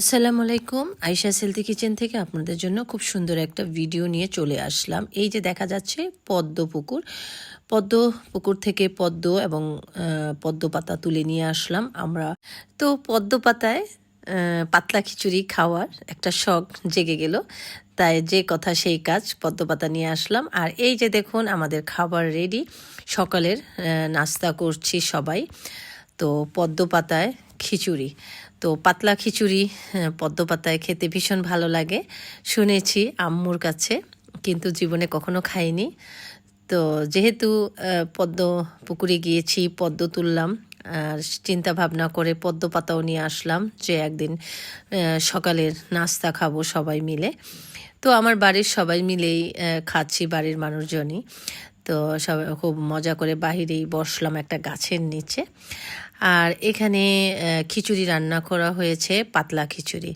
আসসালামু আলাইকুম। আয়শা সেলতি কিচেন থেকে আপনাদের জন্য খুব সুন্দর একটা ভিডিও নিয়ে চলে আসলাম। এই যে দেখা যাচ্ছে পদ্ম পুকুর। পদ্ম পুকুর থেকে পদ্ম এবং পদ্ম পাতা তুলে নিয়ে আসলাম আমরা। তো পদ্ম পাতায় পাতলা খিচুড়ি খাওয়ার একটা শখ জেগে গেল। তাই যে কথা সেই কাজ পদ্ম পাতা নিয়ে আসলাম। আর এই যে দেখুন আমাদের খাবার রেডি সকালের নাস্তা করছি সবাই। তো পদ্ম পাতায় খিচুড়ি। তো পাতলা খিচুড়ি হ্যাঁ, পদ্ম পাতায় খেতে ভীষণ ভালো লাগে। শুনেছি আম্মুর কাছে কিন্তু জীবনে কখনো খাইনি। তো যেহেতু পদ্ম পুকুরে গিয়েছি পদ্ম তুললাম আর চিন্তা ভাবনা করে পদ্ম পাতাও নিয়ে আসলাম যে একদিন সকালের নাস্তা খাব সবাই মিলে। তো আমার বাড়ির সবাই মিলেই খাচ্ছি বাড়ির মানুষজনই। তো সব খুব মজা করে বাহিরেই বসলাম একটা গাছের নিচে। আর এখানে খিচুড়ি রান্না করা হয়েছে, পাতলা খিচুড়ি।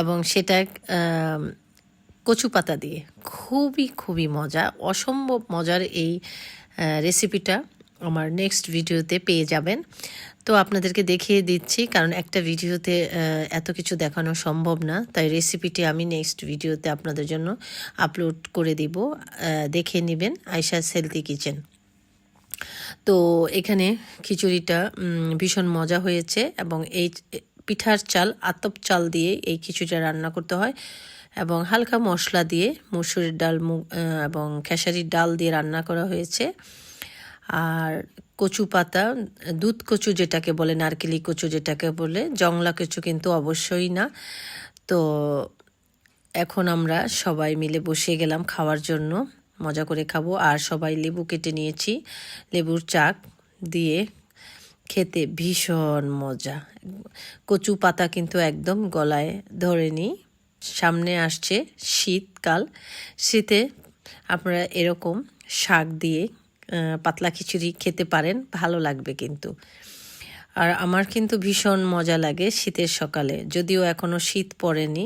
এবং সেটা কচু পাতা দিয়ে। খুবই খুবই মজা, অসম্ভব মজার এই রেসিপিটা আমার নেক্সট ভিডিওতে পেয়ে যাবেন। তো আপনাদেরকে দেখিয়ে দিচ্ছি, কারণ একটা ভিডিওতে এত কিছু দেখানো সম্ভব না, তাই রেসিপিটি আমি নেক্সট ভিডিওতে আপনাদের জন্য আপলোড করে দিব দেখে নেবেন আয়শা সেলতি কিচেন তো এখানে খিচুড়িটা ভীষণ মজা হয়েছে এবং এই, পিঠার চাল, আতপ চাল দিয়ে এই খিচুড়িটা রান্না করতে হয় এবং হালকা মশলা দিয়ে মুসুরির ডাল এবং খেসারির ডাল দিয়ে রান্না করা হয়েছে। আর কচু পাতা, দুধ কচু যেটাকে বলে, নারকেলি কচু যেটাকে বলে, জংলা কচু কিন্তু অবশ্যই না। তো এখন আমরা সবাই মিলে বসে গেলাম খাওয়ার জন্য। মজা করে খাব। আর সবাই লেবু কেটে নিয়েছি, লেবুর চাক দিয়ে। খেতে ভীষণ মজা। কচু পাতা কিন্তু একদম গলায় ধরে নি সামনে আসছে শীতকাল। শীতে আপনারা এরকম শাক দিয়ে পাতলা খিচুড়ি খেতে পারেন, ভালো লাগবে কিন্তু। আর আমার কিন্তু ভীষণ মজা লাগে শীতের সকালে, যদিও এখনও শীত পড়েনি,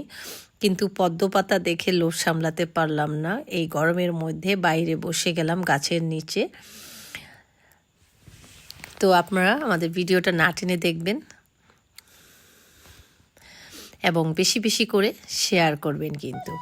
কিন্তু পদ্ম পাতা দেখে লোভ সামলাতে পারলাম না। এই গরমের মধ্যে বাইরে বসে গেলাম গাছের নিচে। তো আপনারা আমাদের ভিডিওটা না টেনে দেখবেন এবং বেশি বেশি করে শেয়ার করবেন কিন্তু।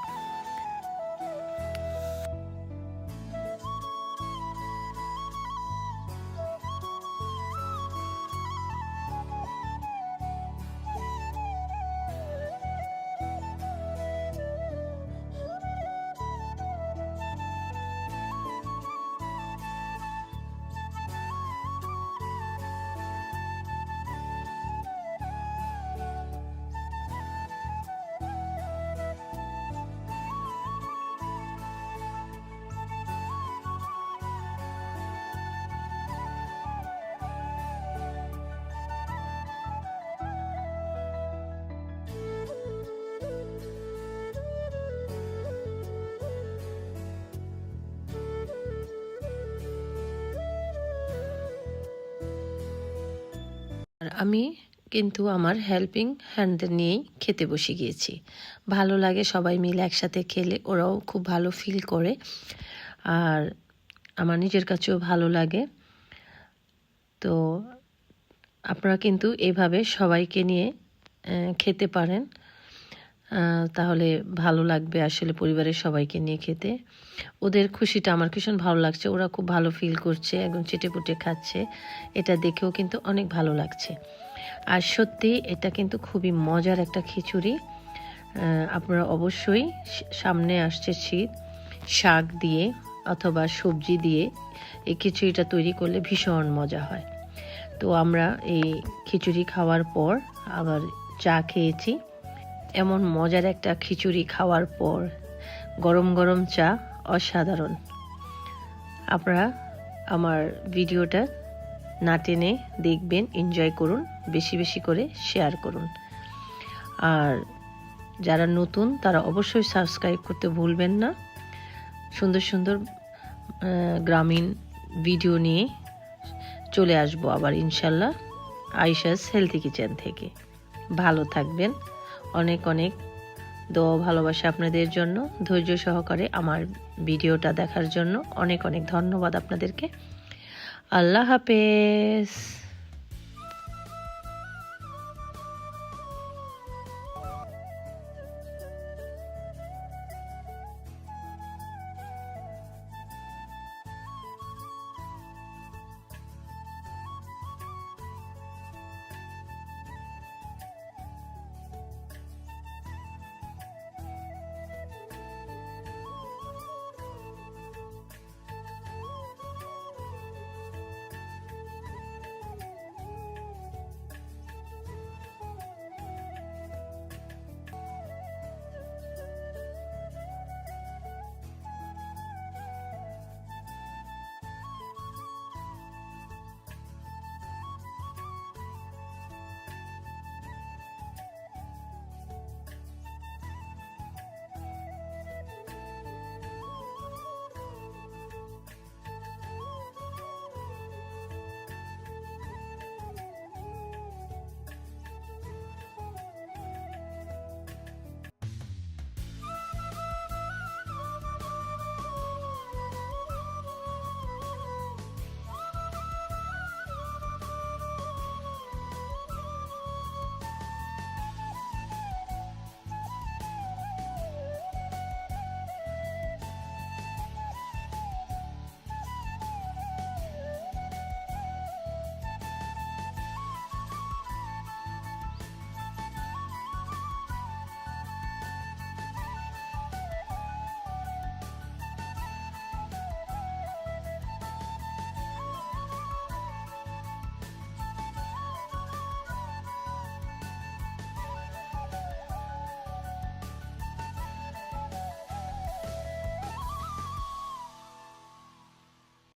আমি কিন্তু আমার হেল্পিং হ্যান্ডদের নিয়েই খেতে বসে গিয়েছি। ভালো লাগে সবাই মিলে একসাথে খেলে, ওরাও খুব ভালো ফিল করে। আর আমার নিজের কাছেও ভালো লাগে। তো আপনারা কিন্তু এভাবে সবাইকে নিয়ে খেতে পারেন। তাহলে ভালো লাগবে আসলে পরিবারের সবাইকে নিয়ে খেতে। ওদের খুশিটা আমার ভীষণ ভালো লাগছে। ওরা খুব ভালো ফিল করছে, একদম চেটে পুটে খাচ্ছে। এটা দেখেও কিন্তু অনেক ভালো লাগছে। আর সত্যি এটা কিন্তু খুবই মজার একটা খিচুড়ি। আপনারা অবশ্যই সামনে আসছে শীত। শাক দিয়ে অথবা সবজি দিয়ে এই খিচুড়িটা তৈরি করলে ভীষণ মজা হয়। তো আমরা এই খিচুড়ি খাওয়ার পর আবার চা খেয়েছি। এমন মজার একটা খিচুড়ি খাওয়ার পর গরম গরম চা অসাধারণ। আপনারা আমার ভিডিওটা না টেনে দেখবেন এনজয় করুন, বেশি বেশি করে শেয়ার করুন। আর যারা নতুন, তারা অবশ্যই সাবস্ক্রাইব করতে ভুলবেন না। সুন্দর সুন্দর গ্রামীণ ভিডিও নিয়ে চলে আসব আবার ইনশাল্লাহ আইসাস হেলথি কিচেন থেকে। ভালো থাকবেন। অনেক অনেক দোয়া ভালোবাসা আপনাদের জন্য, ধৈর্য সহকারে আমার ভিডিওটা দেখার জন্য অনেক অনেক ধন্যবাদ আপনাদেরকে। আল্লাহ হাফেজ।